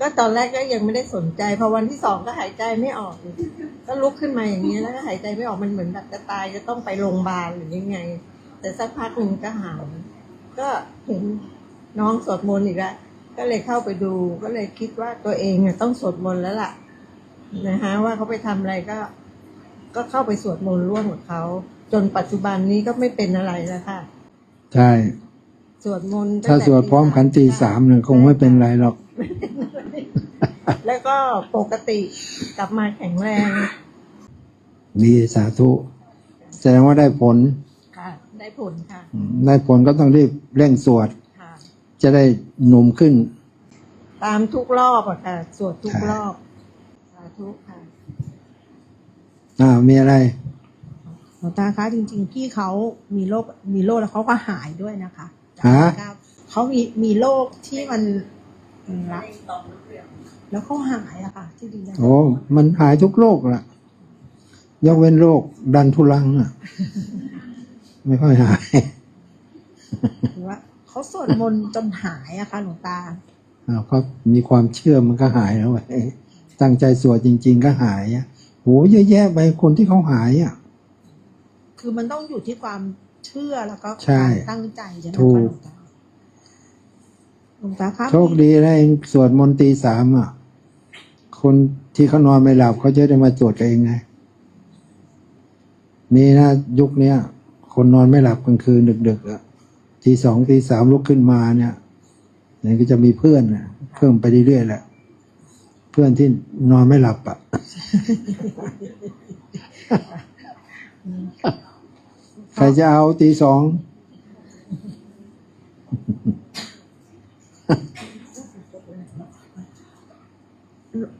ก็ตอนแรกก็ยังไม่ได้สนใจ พอวันที่สองก็หายใจไม่ออก ก็ลุกขึ้นมาอย่างนี้แล้วก็หายใจไม่ออกมันเหมือนแบบจะตายจะต้องไปโรงพยาบาลหรือยังไง แต่สักพักหนึ่งก็หายก็เห็นน้องสวดมนต์อีกแล้วก็เลยเข้าไปดูก็เลยคิดว่าตัวเองอะต้องสวดมนต์แล้วล่ะนะฮะว่าเขาไปทำอะไรก็ ก็เข้าไปสวดมนต์ร่วมกับเขา จนปัจจุบันนี้ก็ไม่เป็นอะไรแล้วค่ะใช่สวดมนต์งถ้าแต่สวดพร้อมกันตีสามเนี่ยคงไม่เป็นไรหรอกแล้ว ก็ปกติกลับมาแข็งแรง ดีสาธุแสดงว่าได้ผลค่ะ ได้ผลค่ะ ได้ผลก็ต้องรีบเร่งสวด ค่ะ จะได้หนุ่มขึ้น ตามทุกรอบอะค่ะ สวดทุกค่ะรอบ สาธุค่ะ อ่า มีอะไร หลวงตาคะจริงๆ พี่เขามีโรคมีโรคแล้วเขาก็หายด้วยนะคะฮะเขามีมีโรคที่มันรัก แล้วเขาหายอะค่ะที่ดีนะโอ้มันหายทุกโรคละยกเว้นโรคดันทุลังอะไม่ค่อยหายหรือว่าเขาสวดมนต์จนหายอะค่ะหลวงตาอ้าวก็มีความเชื่อมันก็หายแล้วเว้ยตั้งใจสวดจริง ๆ ก็หายอะโหเยอะแยะไปคนที่เขาหายอะคือมันต้องอยู่ที่ความเชื่อแล้วก็ใช่การตั้งใจใช่ไหมถูคะกหลวงตาหลวงตาครับโชคดีนะเองสวดมนต์ตีสามอะ คนที่เขานอนไม่หลับเขาจะได้มาสวดกันเองไงมีนะยุคเนี้ยคนนอนไม่หลับกลางคืนดึกๆอะทีสองทีสามลุกขึ้นมาเนี่ยเนี่ยก็จะมีเพื่อนนะเพิ่มไปเรื่อยๆแหละ เพื่อนที่นอนไม่หลับอะใครจะเอาตีสอง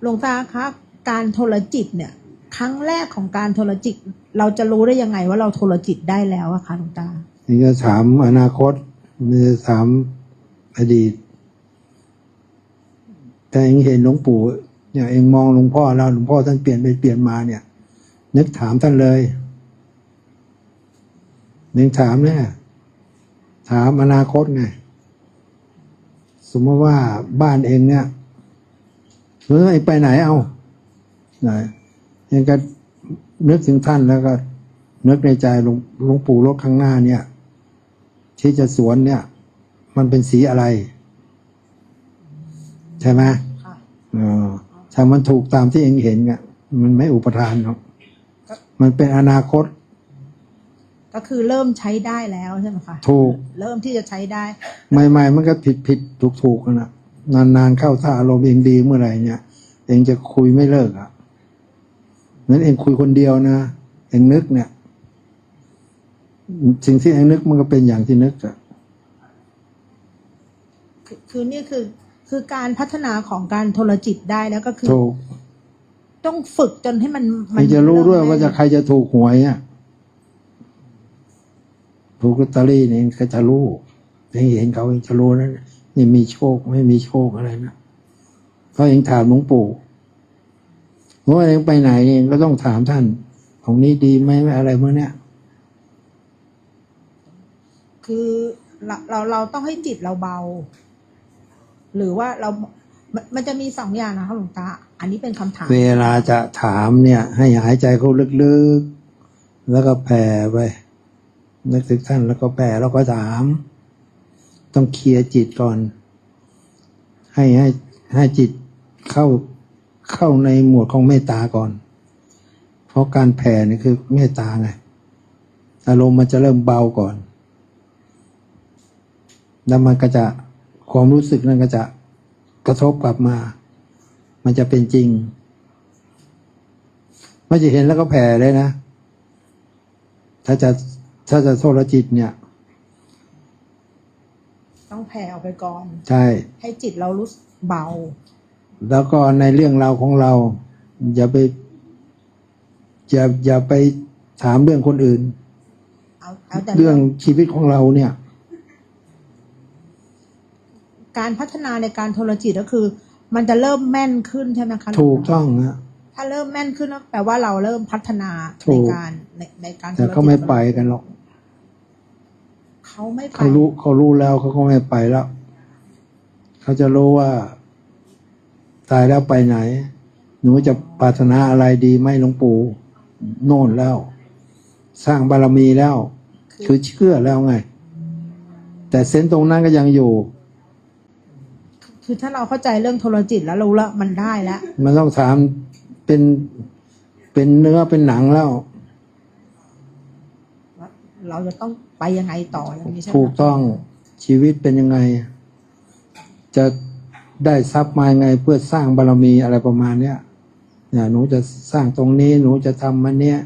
หลวงตาครับการโทรจิตเนี่ย ครั้งแรกของการโทรจิต เราจะรู้ได้ยังไงว่าเราโทรจิตได้แล้วอะคะหลวงตานี่จะถามอนาคตนี่จะถามอดีต แต่เองเห็นหลวงปู่เนี่ยเองมองหลวงพ่อแล้วหลวงพ่อท่านเปลี่ยนไปเปลี่ยนมาเนี่ย นึกถามท่านเลยนึกถามเนี่ยถามอนาคตไงสมมติว่าบ้านเองเนี่ย เองไปไหนเอาไหนเองก็นึกถึงท่านแล้วก็ นึกในใจหลวงหลวงปู่รถข้างหน้าเนี่ย ที่จะสวนเนี่ย มันเป็นสีอะไร ใช่ไหมค่ะเออถ้ามันถูกตามที่เองเห็นอะมันไม่อุปทานหรอกมันเป็นอนาคต ก็คือเริ่มใช้ได้แล้วใช่ไหมคะถูก เริ่มที่จะใช้ได้ ใหม่ ๆ มันก็ผิดผิดถูกถูกๆนะ นานๆเข้าถ้าอารมณ์เองดีเมื่อไหร่เนี่ย เองจะคุยไม่เลิกอะนั้นเองคุยคนเดียวนะเองนึกเนี่ย สิ่งที่เองนึกมันก็เป็นอย่างที่นึกอะคือคือนี่คือคือการพัฒนาของการโทรจิตได้แล้วก็คือถูกต้องฝึกจนให้มันเองจะรู้ด้วยว่าจะใครจะถูกหวยอะถูกลอตเตอรี่เนี่ยเองก็จะรู้เองเห็นเขาเองจะรู้นะ นี่มีโชคไม่มีโชคอะไรนะเพราะเองถามหลวงปู่เพราะว่าเองไปไหนเองก็ต้องถามท่าน ของนี้ดีไหมอะไรเมื่อเนี้ยคือเราเราเราต้องให้จิตเราเบา หรือว่าเรามันมันจะมีสองอย่างนะคะหลวงตา อันนี้เป็นคำถาม เวลาจะถามเนี่ย ให้หายใจเข้าลึกๆ แล้วก็แผ่ไปนึกถึงท่านแล้วก็แผ่แล้วก็ถาม ต้องเคลียร์จิตก่อน ให้ให้ให้จิตเข้าเข้าในหมวดของเมตตาก่อน เพราะการแผ่นี่คือเมตตาไงอารมณ์มันจะเริ่มเบาก่อน แล้วมันก็จะความรู้สึกนั้นก็จะกระทบกลับมา มันจะเป็นจริง ไม่จะเห็นแล้วก็แผ่เลยนะ ถ้าจะถ้าจะโทษจิตเนี่ย ต้องแผ่ออกไปก่อน ใช่ ให้จิตเรารู้สึกเบา แล้วก็ในเรื่องราวของเรา อย่าไปอย่าอย่าไปถามเรื่องคนอื่นเอาเอาแต่เรื่องชีวิตของเราเนี่ย การพัฒนาในการโทรจิตก็คือ มันจะเริ่มแม่นขึ้นใช่ไหมคะหลวงตาถูกต้องนะถ้าเริ่มแม่นขึ้นก็แปลว่าเราเริ่มพัฒนาถูในกการในในการแต่เขาไม่ไปกันหรอก เขาไม่ไปเขารู้เขารู้แล้วเขาก็ไม่ไปแล้ว เขาจะรู้ว่า ตายแล้วไปไหน หนูจะปรารถนาอะไรดีไหมหลวงปู่โน่นแล้ว สร้างบารมีแล้ว คือเชื่อแล้วไง แต่เซนส์ตรงนั้นก็ยังอยู่ คือถ้าเราเข้าใจเรื่องโทรจิตแล้วรู้แล้วมันได้แล้ว มันต้องถามเป็นเป็นเนื้อเป็นหนังแล้วว่า เราจะต้องไปยังไงต่ออย่างนี้ใช่ไหมถูกต้องชีวิตเป็นยังไง จะได้ทรัพย์มายังไงเพื่อสร้างบารมีอะไรประมาณเนี้ยเนี่ยหนูจะสร้างตรงนี้ หนูจะทำมันเนี้ย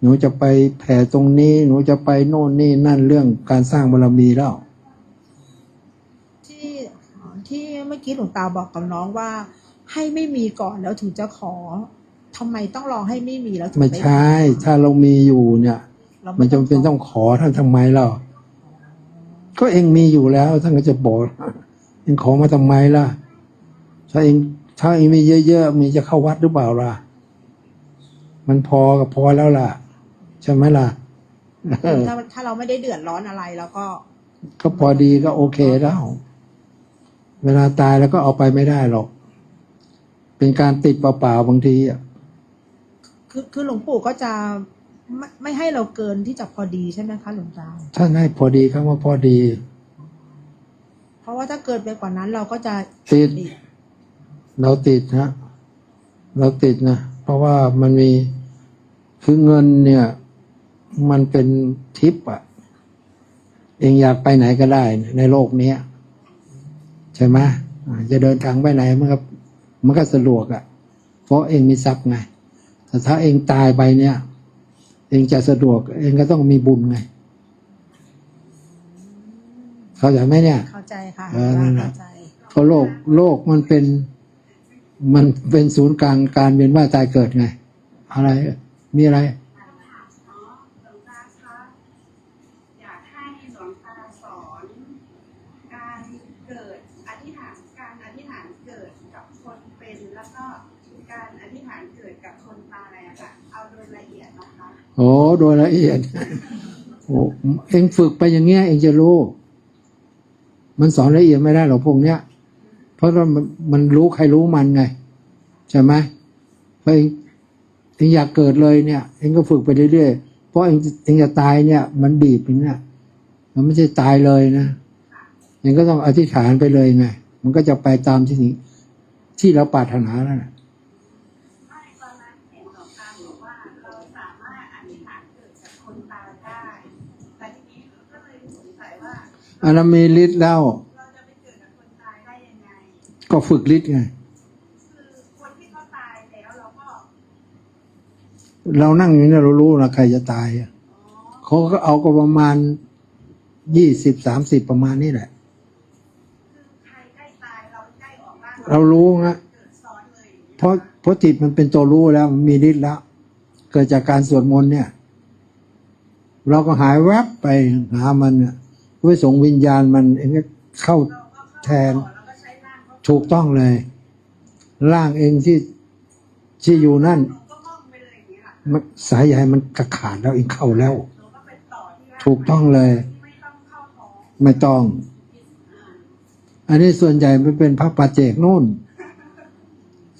หนูจะไปแผ่ตรงนี้ หนูจะไปโน่นนี่นั่นเรื่องการสร้างบารมีแล้ว ที่ที่เมื่อกี้หลวงตาบอกกับน้องว่า ให้ไม่มีก่อนแล้วถึงจะขอทำไมต้องรอให้ไม่มีแล้วถึงไม่ด้ใช่ ถ้าเรามีอยู่เนี่ยเรา มันจำเป็นต้องขอท่านทำไมเล่าก็เองมีอยู่แล้วท่านก็จะบอกเองขอมาทำไมล่ะ ถ้าเองถ้าเองมีเยอะๆมีจะเข้าวัดหรือเปล่าล่ะ มันพอกับพอแล้วล่ะ ใช่ไหมล่ะถ้าถ้าเราไม่ได้เดือดร้อนอะไรแล้วก็ ก็พอดีก็โอเคแล้ว เวลาตายแล้วก็เอาไปไม่ได้หรอก เป็นการติดเปล่าๆบางทีอะคือคือหลวงปู่ก็จะ ไม่ไม่ให้เราเกินที่จะพอดีใช่ไหมคะหลวงตาท่านให้พอดีคำว่าพอดี เพราะว่าถ้าเกินไปกว่านั้นเราก็จะติด เราติดนะเราติดนะเพราะว่ามันมีคือเงินเนี่ย มันเป็นทิปอะเองอยากไปไหนก็ได้ในโลกเนี้ยใช่ไหมอ่าจะเดินทางไปไหนมันก็มันก็สะดวกอะเพราะเองมีทรัพย์ไงแต่ถ้าเองตายไปเนี่ยเองจะสะดวก เองก็ต้องมีบุญไง เข้าใจไหมเนี่ย เข้าใจค่ะเออนั่นแหละเข้าใจเพราะโลกโลกมันเป็นมันเป็นศูนย์กลางการเวียนว่ายตายเกิดไง อะไร มีอะไร อ๋อหลวงตาคะอยากให้หลวงตาสอน การเกิดอธิษฐานการอธิษฐานเกิดกับคนเป็นแล้วก็การอธิษฐานเกิ ดกับคนตายอะค่ะเอาโดยละเอียดนะคะโอ้โดยละเอียดโอ้เองฝึกไปอย่างเงี้ย เองจะรู้ มันสอนละเอียดไม่ได้หรอกพวกเนี้ย เพราะว่ามันมันรู้ใครรู้มันไงใช่ไหมเพราะเองเองอยากเกิดเลยเนี่ย เองก็ฝึกไปเรื่อยๆเพราะเองเองจะตายเนี่ย มันบีบเองเนี่ยมันไม่ใช่ตายเลยนะเองก็ต้องอธิษฐานไปเลยไงมันก็จะไปตามที่ที่เราปรารถนาแล้วนะ ไม่ตอนนั้นเห็นหลวงตาบอกว่าเราสามารถอธิษฐาน เกิดกับคนตายได้แต่ทีนี้ก็เลยสงสัยว่าอันนั้นมีฤทธิ์แล้วเราจะไปเกิดกับคนตายได้ยังไง ก็ฝึกฤทธิ์ไง คือคนที่เขาตายแล้วเราก็เรานั่งอยู่เนี่ยเรารู้นะใครจะตายอะเขาก็เอาก็ประมาณยี่สิบสามสิบประมาณนี้แหละ คือใครใกล้ตายเราใกล้ออกบ้างเรารู้นะเกิดซ้อนเลยอย่างเงี้ยเพราะเพราะจิตมันเป็นตัวรู้แล้วมันมีฤทธิ์แล้ว เกิดจากการสวดมนต์เนี่ย เราก็หายแวบไปหามันเพื่อส่งวิญญาณมันเองก็เข้าแทนถูกต้องเลย ร่างเองที่ที่อยู่นั่นมันสายใยมันกระขาดแล้วเองเข้าแล้ว ถูกต้องเลย ไม่ต้อง อันนี้ส่วนใหญ่มันเป็นพระปัจเจกนู่น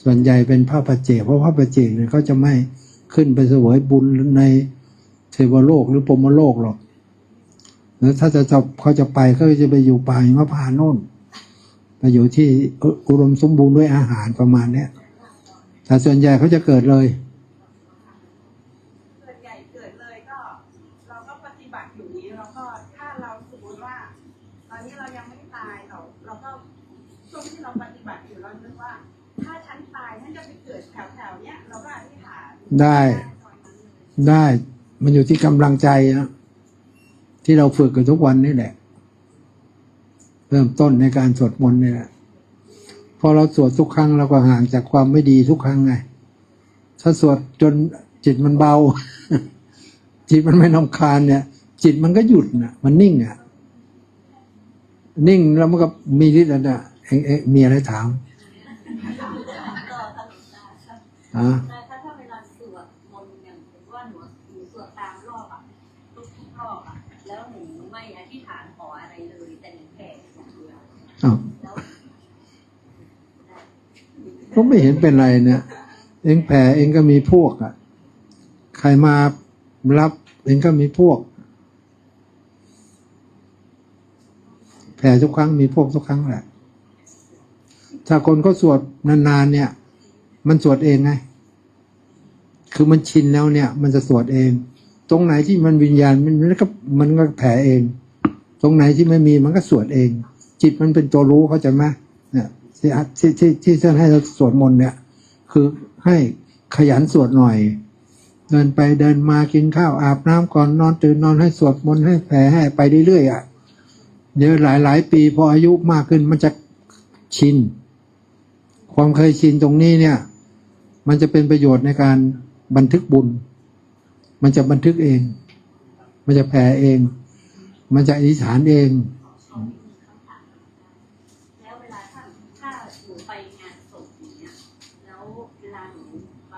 ส่วนใหญ่เป็นพระปัจเจกเพราะพระปัจเจกเนี่ยเขาจะไม่ขึ้นไปเสวยบุญใน เทวโลกหรือปรมโลกหรอกแล้วถ้าจะจะเขาจะไปเขาจะไปอยู่ป่าหิมพานต์โน่นไปอยู่ที่อุอุดมสมบูรณ์ด้วยอาหารประมาณเนี้ยแต่ส่วนใหญ่เขาจะเกิดเลยส่วนใหญ่เกิดเลยก็เราก็ปฏิบัติอยู่นี้แล้วก็ถ้าเราสมมติว่าตอนนี้เรายังไม่ตายเราเราก็ช่วงที่เราปฏิบัติอยู่เราคิดว่าถ้าฉันตายฉันจะไปเกิด มันอยู่ที่กำลังใจนะที่เราฝึกกันทุกวันนี่แหละ เริ่มต้นในการสวดมนต์นี่แหละพอเราสวดทุกครั้งเราก็ห่างจากความไม่ดีทุกครั้งไง ถ้าสวดจนจิตมันเบา จิตมันไม่นำคาญเนี่ย จิตมันก็หยุดนะมันนิ่งอะ นิ่งแล้วมันก็มีฤทธิ์แล้วนะเอ็งเอ็งมีอะไรถามอะแต่ถ้าถ้าเวลา สวดมนต์อย่างสมมติว่าหนูหนูสวดตามรอบอะทุกทุกรอบอะแล้วหนูไม่อธิษฐานขออะไรเลยแต่หนูแผ่อย่างเดียวอ้าวแล้วก็ไม่เห็นเป็นไรเนี่ย เองแผ่เองก็มีพวกอะ่ะ ใครมารับเองก็มีพวก แผ่ทุกครั้งมีพวกทุกครั้งแหละ ถ้าคนก็สวดนานๆเนี่ย มันสวดเองไง คือมันชินแล้วเนี่ย มันจะสวดเอง ตรงไหนที่มันวิญญาณมันมันก็มันก็แผ่เอง ตรงไหนที่ไม่มีมันก็สวดเอง จิตมันเป็นตัวรู้เข้าใจไหมเนี่ยที่ที่ที่ที่ท่านให้เราสวดมนต์เนี่ย คือให้ขยันสวดหน่อย เดินไปเดินมากินข้าวอาบน้ำก่อนนอนตื่นนอนให้สวดมนต์ให้แผ่ให้ไปเรื่อยๆอะเดี๋ยวหลายหลายปีพออายุมากขึ้นมันจะชิน ความเคยชินตรงนี้เนี่ย มันจะเป็นประโยชน์ในการ บันทึกบุญ มันจะบันทึกเอง มันจะแผ่เอง มันจะอธิษฐานเองแล้วเวลาถ้าถ้าหนูไปงานศพอย่างเงี้ยแล้วเวลาหนูไป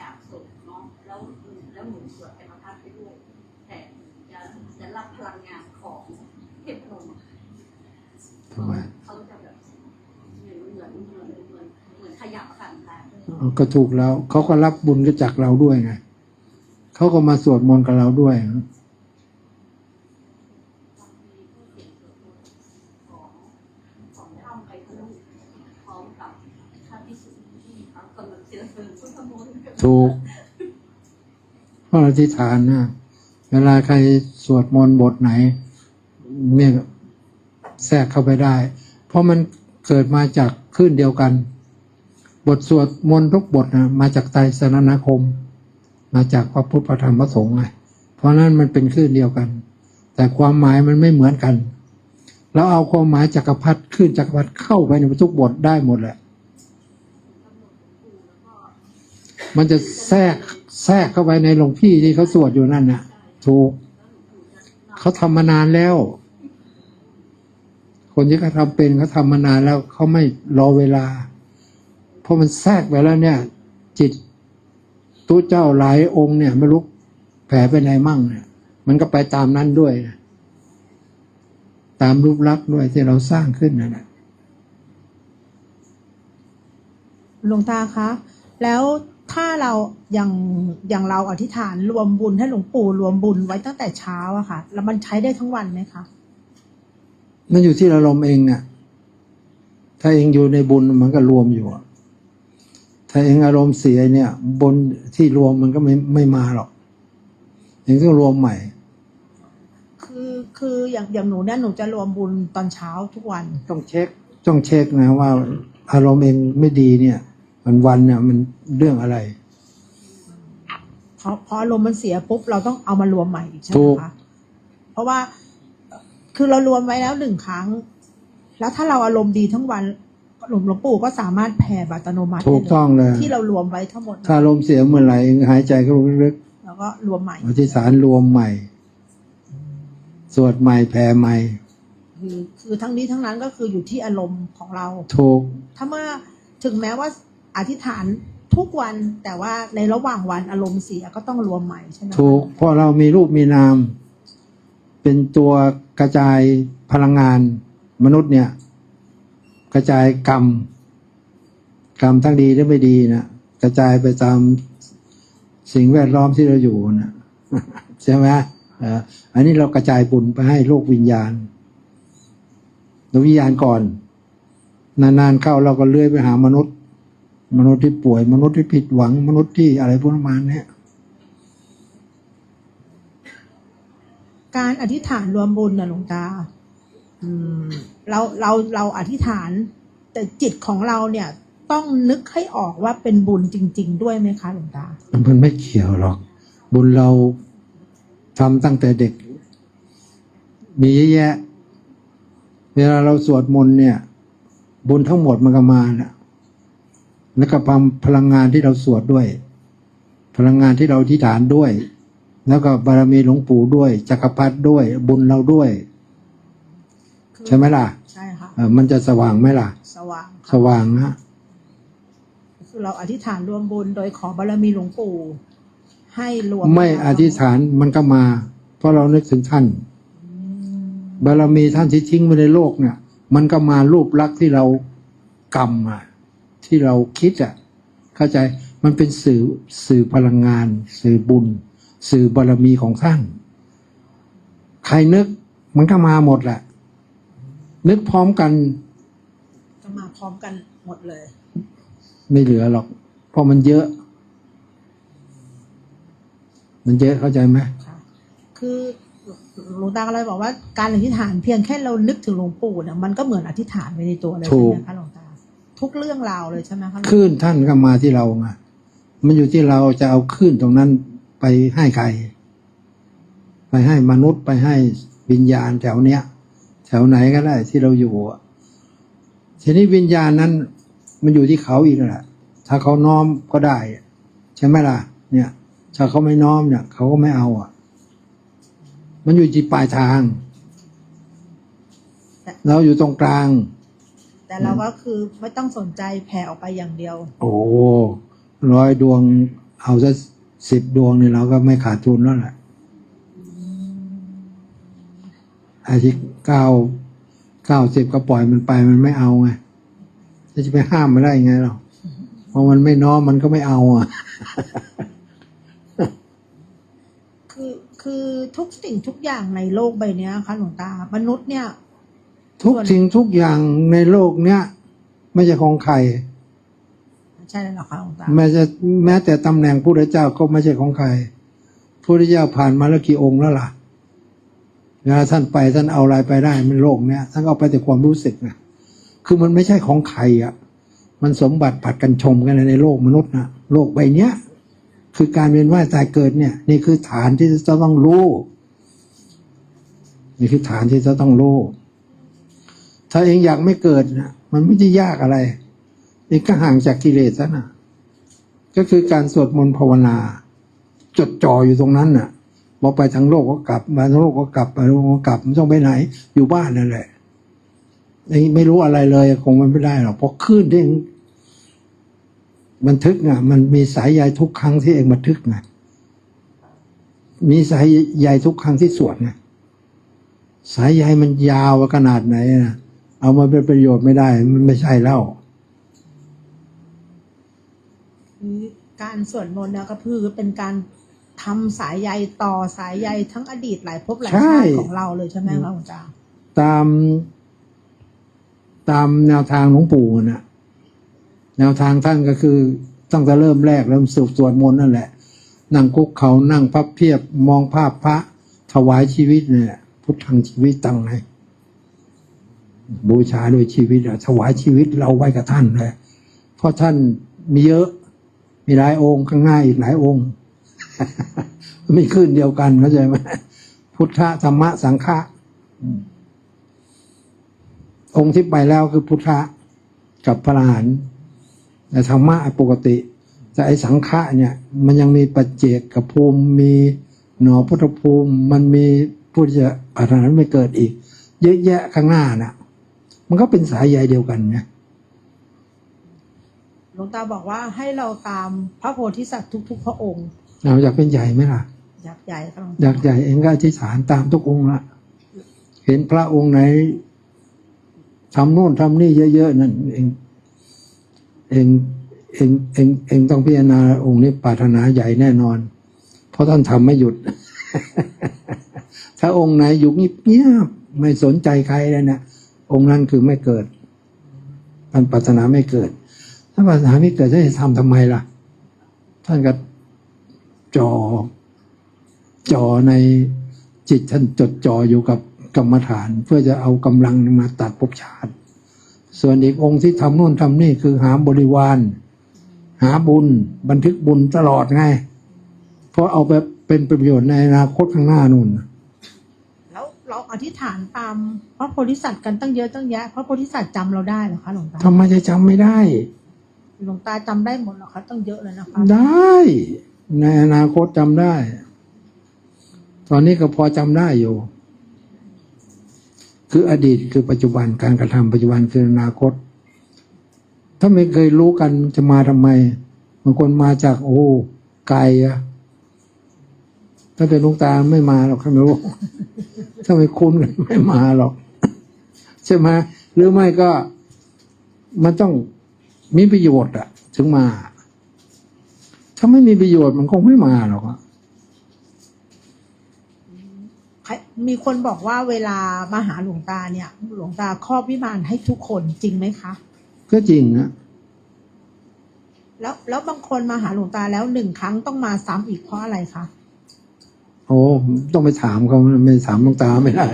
กราบศพเนาะแล้วแล้วหนูสวดกรรมฐานไปด้วยแต่จะจะรับพลังงานของเทพนมอะทำไม ก็ถูกแล้วเขาก็รับบุญก็จากเราด้วยไงเขาก็มาสวดมนต์กับเราด้วยมีผู้เสียสวดมนต์ของของถ้ำไปทะลุพร้อมกับพระพิสุที่เขากำลังเจริญพุทธมนต์ถูกเพราะอธิษฐานนะเวลาใครสวดมนต์บทไหนเนี่ยแทรกเข้าไปได้ เพราะมันเกิดมาจากคลื่นเดียวกัน บทสวดมนต์ทุกบทนะมาจากไตรสรณคม มาจากพระพุทธธรรมพระสงฆ์ไงเพราะนั้นมันเป็นคลื่นเดียวกัน แต่ความหมายมันไม่เหมือนกันแล้วเอาความหมายจักรพรรดิคลื่นจักรพรรดิเข้าไปในทุกบทได้หมดแหละ มันจะแทรกแทรกเข้าไปในหลวงพี่ที่เขาสวดอยู่นั่นน่ะถูกเขาทำมานานแล้ว คนที่เขาทำเป็นเขาทำมานานแล้วเขาไม่รอเวลา ราะมันแทรกไปแล้วเนี่ย จิตตู้เจ้าหลายองค์เนี่ยไม่รู้แผ่ไปไหนมั่งเนี่ย มันก็ไปตามนั้นด้วยนะตามรูปลักษณ์ด้วยที่เราสร้างขึ้นนั่นแหละหลวงตาคะ แล้วถ้าเราอย่างอย่างเราอธิษฐานรวมบุญให้หลวงปู่รวมบุญไว้ตั้งแต่เช้าอะค่ะ แล้วมันใช้ได้ทั้งวันไหมคะมันอยู่ที่อารมณ์เองน่ะถ้าเองอยู่ในบุญมันก็รวมอยู่อะ ถ้าเองอารมณ์เสียเนี่ย บนที่รวมมันก็ไม่ไม่มาหรอกเองต้องรวมใหม่ คือคืออย่างอย่างหนูเนี่ยหนูจะรวมบุญตอนเช้าทุกวัน ต้องเช็คต้องเช็คนะว่า อารมณ์เองไม่ดีเนี่ย มันวันเนี่ยมันเรื่องอะไรเพราะเพราะอารมณ์มันเสียปุ๊บเราต้องเอามารวมใหม่อีกใช่ไหถูมกคะเพราะว่าคือเรารวมไว้แล้วหนึ่งครั้ง แล้วถ้าเราอารมณ์ดีทั้งวัน หลวงหลวงปู่ก็สามารถแผ่บัตโนมัติถูกต้องเลย ที่เรารวมไว้ทั้งหมด ถ้าอารมณ์เสียเมื่อไหร่เองหายใจเข้าลึกแล้วก็รวมใหม่ๆอธิษฐานรวมใหม่ สวดใหม่แผ่ใหม่ คือคือทั้งนี้ทั้งนั้นก็คืออยู่ที่อารมณ์ของเราถูกถ้าเมื่อถึงแม้ว่าอธิษฐานทุกวันแต่ว่าในระหว่างวันอารมณ์เสียก็ต้องรวมใหม่ใช่ไหมคะถูกเพราะเรามีรูปมีนาม เป็นตัวกระจายพลังงานมนุษย์เนี่ย กระจายกรรม กรรมทั้งดีและไม่ดีนะกระจายไปตามสิ่งแวดล้อมที่เราอยู่นะใช่ไหมอ่ออันนี้เรากระจายบุญไปให้โลกวิญญาณโลกวิญญาณก่อน นานๆเข้าเราก็เลื่อยไปหามนุษย์ มนุษย์ที่ป่วย มนุษย์ที่ผิดหวัง มนุษย์ที่อะไรพวกนั้นมาเนี่ยการอธิษฐานรวมบุญนะหลวงตา เราเราเราอธิษฐาน แต่จิตของเราเนี่ยต้องนึกให้ออกว่าเป็นบุญจริง ๆ ด้วยไหมคะหลวงตา มันไม่เกี่ยวหรอก บุญเราทำตั้งแต่เด็ก มีเยอะแยะ เวลาเราสวดมนต์เนี่ย บุญทั้งหมดมันก็มาแล้วแล้วก็ความพลังงานที่เราสวดด้วย พลังงานที่เราอธิษฐานด้วย แล้วก็บารมีหลวงปู่ด้วยจักรพรรดิด้วย บุญเราด้วย ใช่ไหมล่ะใช่ค่ะเออมันจะสว่างไหมล่ะ สว่างสว่างนะคือเราอธิษฐานรวมบุญโดยขอบารมีหลวงปู่ ให้รวมไม่อธิษฐานมันก็มา เพราะเรานึกถึงท่านอืมบารมีท่านที่ทิ้งไว้ในโลกเนี่ย มันก็มารูปลักษณ์ที่เรากรรมมาที่เราคิดอะเข้าใจมันเป็นสื่อสื่อพลังงาน สื่อบุญ สื่อบารมีของท่าน ใครนึกมันก็มาหมดแหละ นึกพร้อมกัน ก็มาพร้อมกันหมดเลย ไม่เหลือหรอก เพราะมันเยอะ มันเยอะเข้าใจไหมค่ะคือหลวงตาก็เลยบอกว่าการอธิษฐานเพียงแค่เรานึกถึงหลวงปู่เนี่ยมันก็เหมือนอธิษฐานไปในตัวเลยใช่ไหมคะหลวงตา ทุกเรื่องราวเลยใช่ไหมคะหลวงคลื่นท่านก็มาที่เราไงมันอยู่ที่เราจะเอาคลื่นตรงนั้นไปให้ใคร ไปให้มนุษย์ไปให้วิญญาณแถวเนี้ย แถวไหนก็ได้ ที่เราอยู่อะทีนี้วิญญาณนั้น มันอยู่ที่เขาอีกแหละถ้าเขาน้อมก็ได้ ใช่ไหมล่ะ เนี่ย ถ้าเขาไม่น้อมเนี่ยเขาก็ไม่เอาอะ มันอยู่ที่ปลายทาง เราอยู่ตรงกลาง แต่เราก็คือไม่ต้องสนใจแผ่ออกไปอย่างเดียว โอ้ร้อยดวงเอาสักสิบดวงเนี่ยเราก็ไม่ขาดทุนแล้วแหละไอ้ที่ เก้าเก้าสิบก็ปล่อยมันไปมันไม่เอาไงจะไปห้ามมันได้ยังไงเราเพราะมันไม่น้อมมันก็ไม่เอาอะ คือคือทุกสิ่งทุกอย่างในโลกใบเนี้ยค่ะหลวงตามนุษย์เนี่ย ทุกสิ่งทุกอย่างในโลกเนี้ยไม่ใช่ของใครใช่เลยเหรอคะหลวงตาแม้จะแม้แต่ตำแหน่งพระพุทธเจ้าก็ไม่ใช่ของใครพระพุทธเจ้าผ่านมาแล้วกี่องค์แล้วล่ะ เวลาท่านไปท่านเอาอะไรไปได้มันโลกเนี้ยท่านเอาไปแต่ความรู้สึกนะคือมันไม่ใช่ของใครอะ มันสมบัติผัดกันชมกันในโลกมนุษย์นะโลกใบเนี้ย คือการเวียนว่ายตายเกิดเนี่ย นี่คือฐานที่จะต้องรู้นี่คือฐานที่จะต้องรู้ถ้าเองอยากไม่เกิดนะมันไม่ได้ยากอะไรเองก็ห่างจากกิเลสซะนะก็คือการสวดมนต์ภาวนา จดจ่ออยู่ตรงนั้นน่ะ พอไปทางโลกก็กลับ มาทางโลกก็กลับมาทางโลกก็กลับไม่ต้องไปไหน อยู่บ้านนั่นแหละไอ้ไม่รู้อะไรเลย คงมันไม่ได้หรอกเพราะคลื่นที่เองบันทึกอะ มันมีสายใยทุกครั้งที่เองบันทึกไงมีสายใยทุกครั้งที่สวดไงสายใยมันยาวขนาดไหนนะเอามาเป็นประโยชน์ไม่ได้ มันไม่ใช่แล้วการสวดมนต์นี่ยก็คือเป็นการ ทำสายใยต่อสายใยทั้งอดีตหลายภพหลายใช่ชาติของเราเลยใช่ไหมคะหลวงตาตาม ตามแนวทางหลวงปู่น่ะแนวทางท่านก็คือตั้งแต่เริ่มแรกเริ่มสูบสวดมนต์นั่นแหละ นั่งคุกเขานั่งพับเพียบมองภาพพระถวายชีวิตเนี่ย พุทธังชีวิตตังให้บูชาด้วยชีวิตอะถวายชีวิตเราไว้กับท่านเลยเพราะท่านมีเยอะมีหลายองค์ข้างหน้าอีกหลายองค์ ไม่ขึ้นเดียวกันเข้าใจไหมพุทธะธรรมะสังฆะองค์ที่ไปแล้วคือพุทธะกับพระอรหันต์แต่ธรรมะปกติ แต่ไอ้สังฆะเนี่ย มันยังมีปัจเจกกับภูมิมีหนอพุทธภูมิ มันมีผู้จะพระอรหันต์ไม่เกิดอีก เยอะแยะข้างหน้าน่ะ มันก็เป็นสายใยเดียวกันเนี่ยหลวงตาบอกว่าให้เราตามพระโพธิสัตว์ทุก ๆ พระองค์ เราอยากเป็นใหญ่ไหมล่ะ อยากใหญ่ค่ะหลวงอยากใหญ่เองก็อธิษฐานตามทุกองค์ละเห็นพระองค์ไหนทำโน่นทำนี่เยอะๆนั่นเองเองเองเองเองต้องพิจารณาองค์นี้ปรารถนาใหญ่แน่นอน เพราะท่านทำไม่หยุด ถ้าองค์ไหนอยู่เงียบๆไม่สนใจใครเลยนะองค์นั้นคือไม่เกิดท่านปรารถนาไม่เกิด ถ้าปรารถนาไม่เกิดท่านจะทำทำไมล่ะ ท่านก็ จอจ่อในจิตท่านจดจ่ออยู่กับกรรมฐาน เพื่อจะเอากำลังมาตัดภพชาติ ส่วนอีกองค์ที่ทำโน่นทำนี่คือหาบริวาร หาบุญบันทึกบุญตลอดไง เพราะเอาไปเป็นประโยชน์ในอนาคตข้างหน้านู่นแล้วเราอธิษฐานตามพระโพธิสัตว์กันตั้งเยอะตั้งแยะพระโพธิสัตว์จำเราได้เหรอคะหลวงตาทำไมจะจำไม่ได้หลวงตาจำได้หมดเหรอคะตั้งเยอะเลยนะคะได้ ในอนาคตจำได้ ตอนนี้ก็พอจำได้อยู่ คืออดีตคือปัจจุบันการกระทำปัจจุบันคืออนาคต ถ้าไม่เคยรู้กันจะมาทำไมบางคนมาจากโอ้ไกลอะถ้าเป็นลุงตาไม่มาหรอกครับไม่รู้ถ้าไม่คุ้นกันไม่มาหรอก ใช่ไหมหรือไม่ก็มันต้องมีประโยชน์อะถึงมา ถ้าไม่มีประโยชน์มันคงไม่มาหรอกอะใครมีคนบอกว่าเวลามาหาหลวงตาเนี่ย หลวงตาครอบวิมานให้ทุกคนจริงไหมคะ ก็จริงนะแล้วแล้วบางคนมาหาหลวงตาแล้วหนึ่งครั้งต้องมาซ้ำอีกเพราะอะไรคะโอ้ต้องไปถามเขาไม่ถามหลวงตาไม่ได้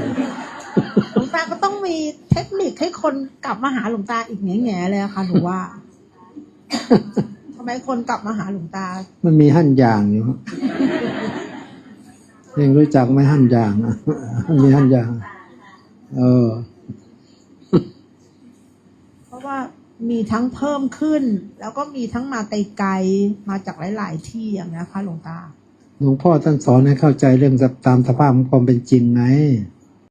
หลวงตาก็ต้องมีเทคนิคให้คนกลับมาหาหลวงตาอีกแง่ๆเลยอะค่ะหนูว่าทำไมคนกลับมาหาหลวงตา มันมีหั่นอย่างอยู่ยังรู้จักไหมหั่นอย่างอะมันมีหั่นอย่าง เออ เพราะว่ามีทั้งเพิ่มขึ้น แล้วก็มีทั้งมาไกลๆมาจากหลาย ๆ ที่อย่างนี้ยค่ะหลวงตา หลวงพ่อท่านสอนให้เข้าใจเรื่องตามสภาพของความเป็นจริงไงอ